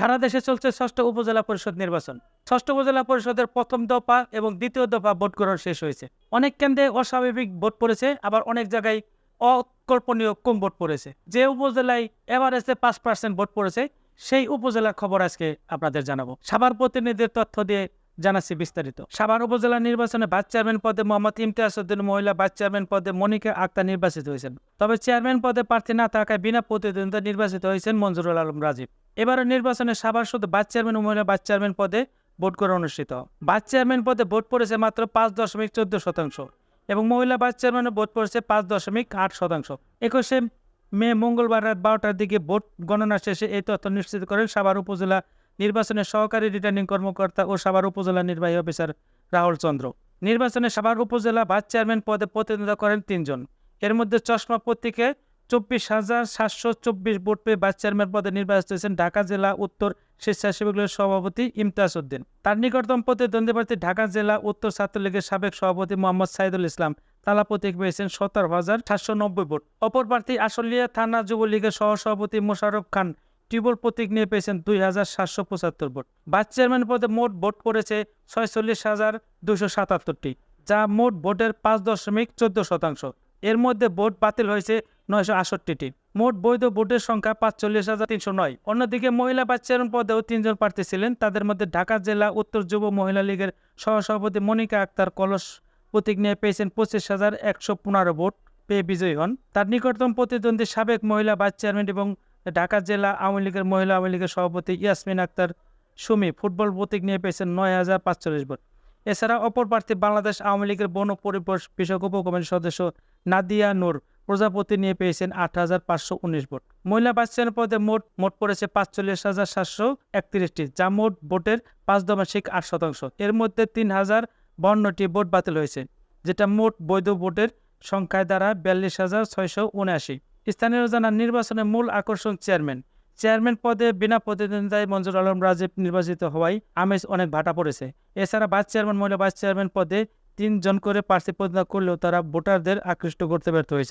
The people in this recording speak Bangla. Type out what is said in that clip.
সারা দেশে চলছে ষষ্ঠ উপজেলা পরিষদ নির্বাচন। ষষ্ঠ উপজেলা পরিষদের প্রথম দফা এবং দ্বিতীয় দফা ভোট গ্রহণ শেষ হয়েছে। অনেক কেন্দ্রে অস্বাভাবিক ভোট পড়েছে, আবার অনেক জায়গায় অকল্পনীয় কম ভোট পড়েছে। যে উপজেলায় এভারেজে পাঁচ পার্সেন্ট ভোট পড়েছে, সেই উপজেলার খবর আজকে আপনাদের জানাব। সাভার প্রতিনিধির তথ্য দিয়ে জানাচ্ছি বিস্তারিত। সাভার উপজেলা নির্বাচনে ভাইস চেয়ারম্যান পদে মোহাম্মদ ইমতিয়াজ উদ্দিন, মহিলা ভাইস চেয়ারম্যান পদে মনিকা আক্তার নির্বাচিত হয়েছেন। তবে চেয়ারম্যান পদে প্রার্থী না থাকায় বিনা প্রতিদ্বন্দ্বিতা নির্বাচিত হয়েছেন মঞ্জুরুল আলম রাজীব। এবারের নির্বাচনে সাভার শুধু ভাইস চেয়ারম্যান ও মহিলা ভাইস চেয়ারম্যান পদে ভোট করে অনুষ্ঠিত। ভাইস চেয়ারম্যান পদে ভোট পড়েছে মাত্র পাঁচ দশমিক চোদ্দ শতাংশ এবং মহিলা ভাইস চেয়ারম্যানে ভোট পড়েছে পাঁচ দশমিক আট শতাংশ। একুশে মে মঙ্গলবার রাত বারোটার দিকে ভোট গণনা শেষে এই তথ্য নিশ্চিত করেন সাভার উপজেলা নির্বাচনের সহকারী রিটার্নিং কর্মকর্তা ও সাভার উপজেলা নির্বাহী অফিসার রাহুল চন্দ্র। নির্বাচনে সাভার উপজেলা ভাইস চেয়ারম্যান পদে প্রতিনিধিত্ব করেন তিনজন। এর মধ্যে চশমা প্রতীকে চব্বিশ হাজার সাতশো চব্বিশ ভোট পেয়ে ভাইস চেয়ারম্যান পদে নির্বাচিত হয়েছেন ঢাকা জেলা উত্তর স্বেচ্ছাসেবক লীগের সভাপতি ইমতাজ উদ্দিন তার নিকটতম প্রতিদ্বন্দ্বী প্রার্থী ঢাকা জেলা উত্তর ছাত্রলীগের সাবেক সভাপতি মোহাম্মদ সাইদুল ইসলাম। তালা প্রতীক পেয়েছেন সতেরো হাজার সাতশো নব্বই ভোট। অপর প্রার্থী আশুলিয়া থানা যুবলীগের সহসভাপতি মোশাররফ খান টিউবল প্রতীক নিয়ে পেয়েছেন দুই হাজার সাতশো পঁচাত্তর ভোট। ভাইস চেয়ারম্যান পদে মোট ভোট পড়েছে ছয়চল্লিশ হাজার দুশো সাতাত্তরটি, যা মোট ভোটের পাঁচ দশমিক চোদ্দ শতাংশ। এর মধ্যে ভোট বাতিল হয়েছে নয়শো আষট্টিটি মোট বৈধ ভোটের সংখ্যা পাঁচচল্লিশ হাজার তিনশো নয়। অন্যদিকে মহিলা চেয়ারম্যান পদেও তিনজন প্রার্থী ছিলেন। তাদের মধ্যে ঢাকা জেলা উত্তর যুব মহিলা লীগের সহসভাপতি মনিকা আক্তার কলস প্রতীক নিয়ে পেয়েছেন পঁচিশ হাজার একশো পনেরো ভোট পেয়ে বিজয়ী হন। তার নিকটতম প্রতিদ্বন্দ্বী সাবেক মহিলা ভাইস চেয়ারম্যান এবং ঢাকা জেলা আওয়ামী লীগের মহিলা আওয়ামী লীগের সভাপতি ইয়াসমিন আক্তার সুমি ফুটবল প্রতীক নিয়ে পেয়েছেন নয় হাজার পাঁচচল্লিশ ভোট। এছাড়া অপর প্রার্থী বাংলাদেশ আওয়ামী লীগের বন পরিবেশ বিষয়ক উপকমিটির সদস্য নাদিয়া নূর প্রজাপতি নিয়ে পেয়েছেন আট হাজার পাঁচশো উনিশ ভোট। মহিলা ভাইস চেয়ারম্যান পদে মোট মোট পড়েছে পাঁচচল্লিশ হাজার সাতশো একত্রিশটি। যা মোট ভোটের পাঁচ দশমিক আট শতাংশ। এর মধ্যে তিন হাজার বান্নটি ভোট বাতিল হয়েছে, যেটা মোট বৈধ ভোটের সংখ্যায় দ্বারা বিয়াল্লিশ হাজার ছয়শো উনআশি। স্থানীয় জানান নির্বাচনের মূল আকর্ষণ চেয়ারম্যান। চেয়ারম্যান পদে বিনা প্রতিদ্বন্দ্বিতায় মঞ্জুর আলম রাজীব নির্বাচিত হওয়ায় আমেজ অনেক ভাটা পড়েছে। এছাড়া ভাইস চেয়ারম্যান, মহিলা ভাইস চেয়ারম্যান পদে তিনজন করে প্রার্থী প্রতিদ্বন্দ্বিতা করলেও তারা ভোটারদের আকৃষ্ট করতে ব্যর্থ হয়েছে